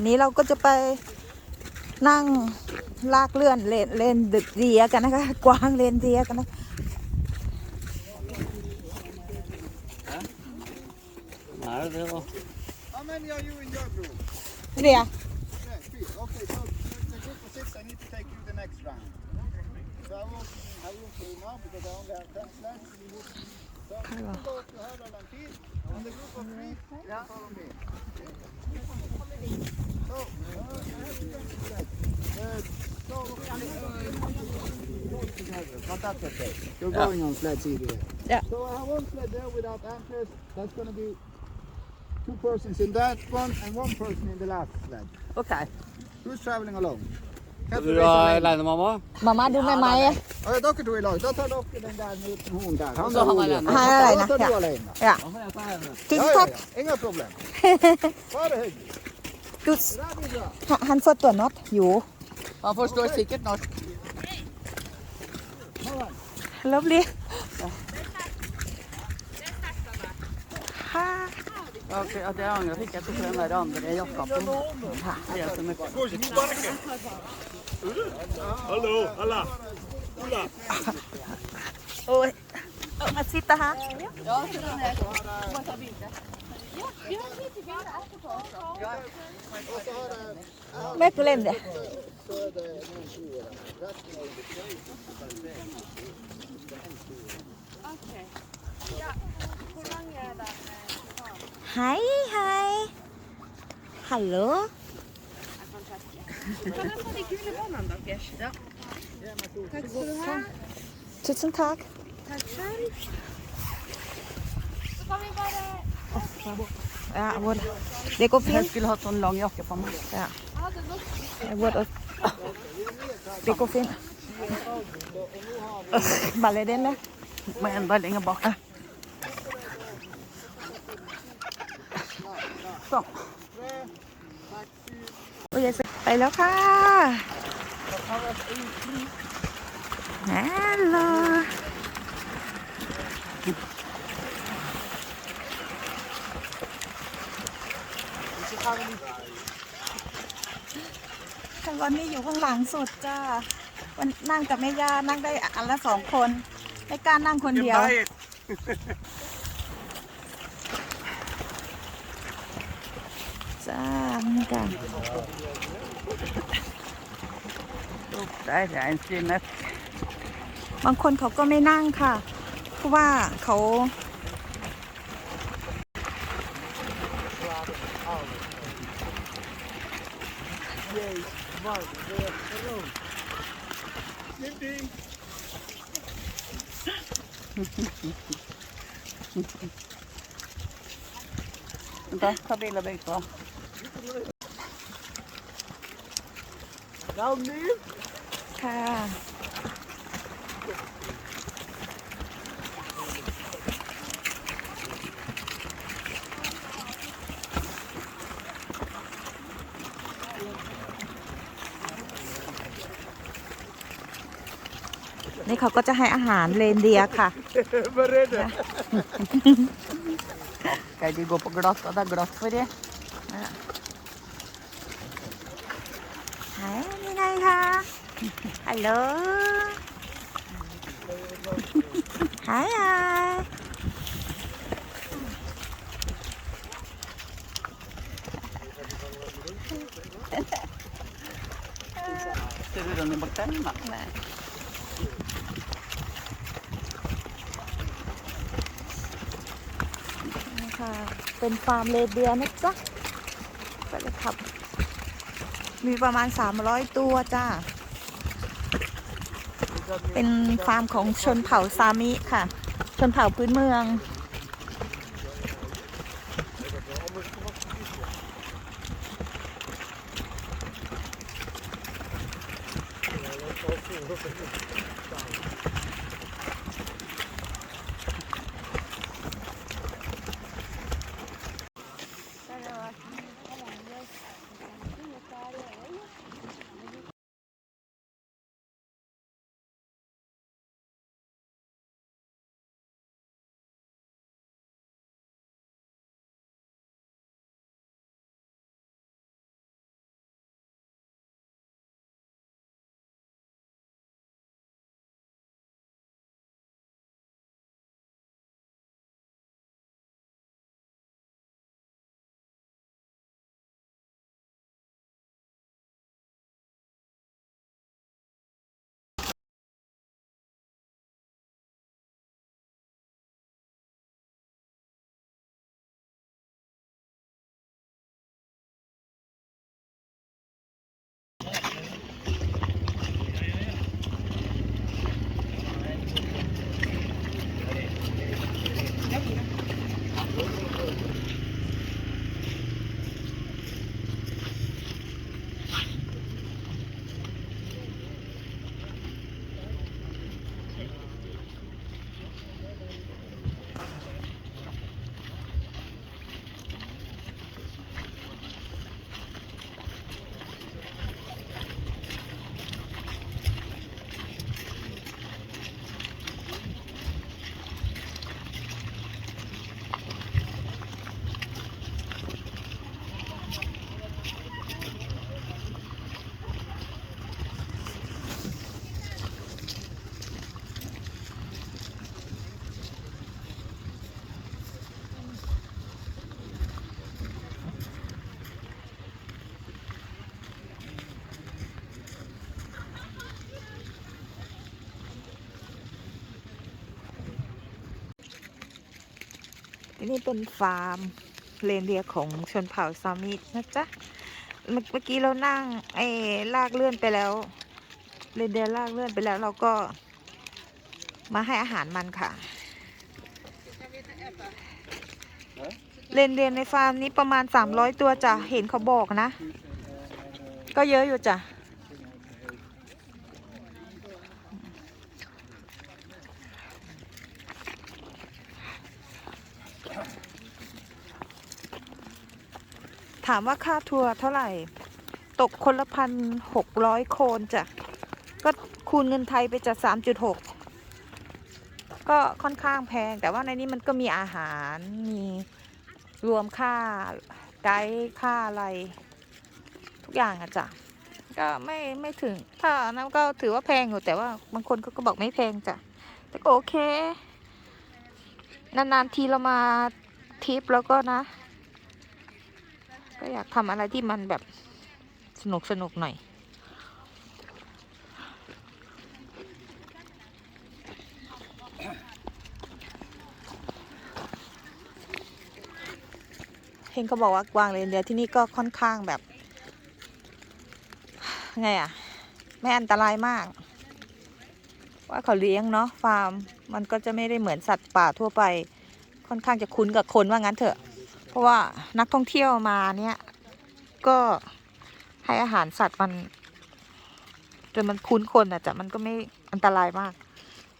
วันนี้เราก็จะไปนั่งลากเลื่อนเลนเลนดึกเดียกันนะคะ กวางเลนเดียกันนะ Nej, det var... How many are you in your group? เดีย Yeah, three. Okay, so the group of six, I need to take you the next round. So I won't, I won't put you now because I only have 10 sleds. So you go to Hurdle and Pil, and the group of three, you follow me. So, uh, I have to take the sleds. Uh, so, together, but that's okay. You're Yeah. going on sleds either way. Yeah. So I have one sled there without antlers. That's going to be two persons in that one and one person in the last sled. โอเค Who's traveling alone? Kan Du du raise er your hand? alene, mamma? มาม่าดูไหมไหมอะ Ja, dere to i lag. Da tar dere den der med hon der. Han tar han alene. Han er alene, Da tar du ja. alene. ja 'Ja, får jeg ta henne? ทุก Ja, ทั ja, ก ja. Inga problem. Bare hyggelig. ดู Det der blir bra. ฮันฟอตัวน็อตอยู่ Han forstår sikkert norsk. lovely ฮ่า Ok, at jeg angrer på ikke jeg tok den der andre jakka på. Det er så mye. Hallo, alla! โอ้ยเอามาซิตาฮะ Ja, så den er Og så har jeg แม่กูเล่นเดี๋ย så er det noen toere. Resten er det. ไฮไฮฮัลโหล Tusen takk. Ja, hvor Det går Jeg fint. skulle hatt sånn lang jakke på meg. Ja. Hvor Det går fint. Bare den der. Må enda lenger bak. Sånn. โอ้ยไปแล้วค่ะฮัลโหล แต่วันนี้อยู่ข้างหลังสุดจ้า วันนั่งกับแม่ย่านั่งได้อันละสองคน ไม่กล้านั่งคนเดียว จ้านี่กัน Der er en strimmet. บางคนเขาก็ไม่นั่งค่ะ เพราะว่าเขา Jezus, wat weer groot. Jippie. Daar kan wel een beetje van. Nou nu? Ja. นี่เขาก็จะให้อาหารเลนเดียร์ค่ะ Beredd? Skal de gå på glatt, og det er glatt for de. หายนี่ไงคะฮัลโหลหายหาย Ser du Ronny bak der? Nei. นี่ ค่ะ เป็นฟาร์มเลเดียนะจ๊ะไปเลยครับ มีประมาณ 300 ตัวจ้า เป็นฟาร์มของชนเผ่าซามิค่ะ ชนเผ่าพื้นเมือง นี่เป็นฟาร์มเรนเดียของชนเผ่าซามินะจ๊ะ เมื่อกี้เรานั่งไอ้ลากเลื่อนไปแล้วเรนเดียลากเลื่อนไปแล้วเราก็มาให้อาหารมันค่ะเรนเดียในฟาร์มนี้ประมาณ 300 ตัวจ้ะ เห็นเขาบอกนะ ก็เยอะอยู่จ้ะ ถามว่าค่าทัวร์เท่าไหร่ ตกคนละพันหกร้อยโคนจ้ะ ก็คูณเงินไทยไปจะสามจุดหกก็ค่อนข้างแพง แต่ว่าในนี้มันก็มีอาหาร มีรวมค่าไกด์ค่าอะไร ทุกอย่างอะจ้ะ ก็ไม่ไม่ถึง ถ้านั้นก็ถือว่าแพงอยู่ แต่ว่าบางคนเขาก็บอกไม่แพงจ้ะ แต่ก็โอเค นานๆทีเรามาทริปแล้วก็นะ ก็อยากทำอะไรที่มันแบบสนุกสนุกหน่อย เห็นเขาบอกว่ากวางเรนเดียร์ที่นี่ก็ค่อนข้างแบบไงอะไม่อันตรายมาก ว่าเขาเลี้ยงเนาะฟาร์มมันก็จะไม่ได้เหมือนสัตว์ป่าทั่วไป ค่อนข้างจะคุ้นกับคนว่างั้นเถอะ เพราะว่านักท่องเที่ยวมาเนี่ย ก็ให้อาหารสัตว์มันจนมันคุ้นคนอะจ้ะมันก็ไม่อันตรายมาก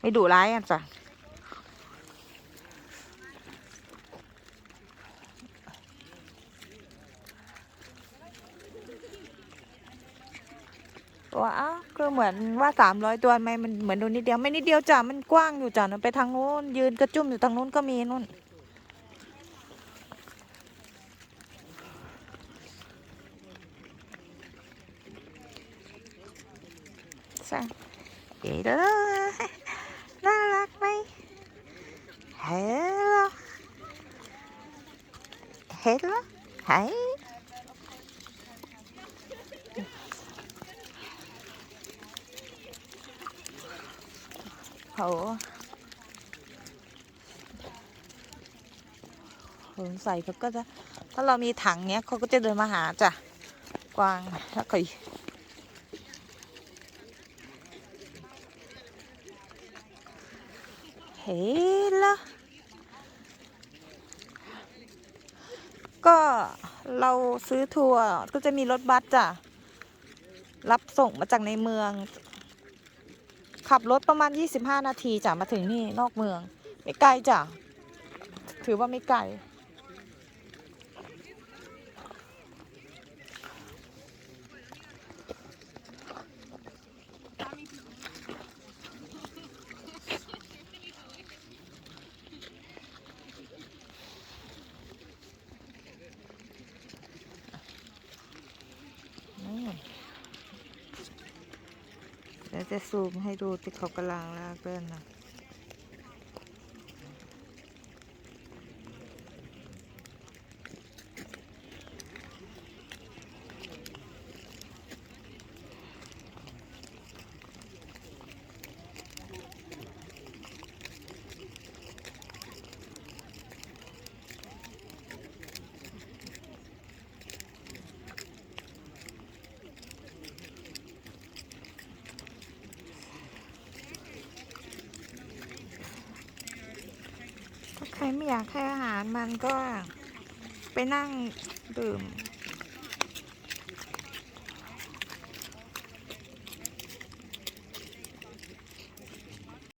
ไม่ดุร้ายอะจ้ะว่าอ้าวก็เหมือนว่าสามร้อยตัวไหมมันเหมือนดูนิดเดียวไม่นิดเดียวจ้ะมันกว้างอยู่จ้ะนะไปทางโน้นยืนกระจุ่มอยู่ทางโน้นก็มีนู่น ใช่เอ๋เด้อน่ารักไหมเฮ้ลเฮ้ลเฮ้โหสงสัยเขาก็จะ ถ้าเรามีถังเนี้ยเขาก็จะเดินมาหาจ้ะ กวางแล้วก็ เฮ้ ละก็เราซื้อทัวร์ก็จะมีรถบัสจ้ะ รับส่งมาจากในเมือง ขับรถประมาณ 25 นาทีจ้ะ มาถึงนี่นอกเมือง ไม่ไกลจ้ะ ถือว่าไม่ไกล จะซูมให้ดูที่เขากำลังลากเลื่อนนะ ใครไม่อยากให้อาหารมันก็ไปนั่งดื่ม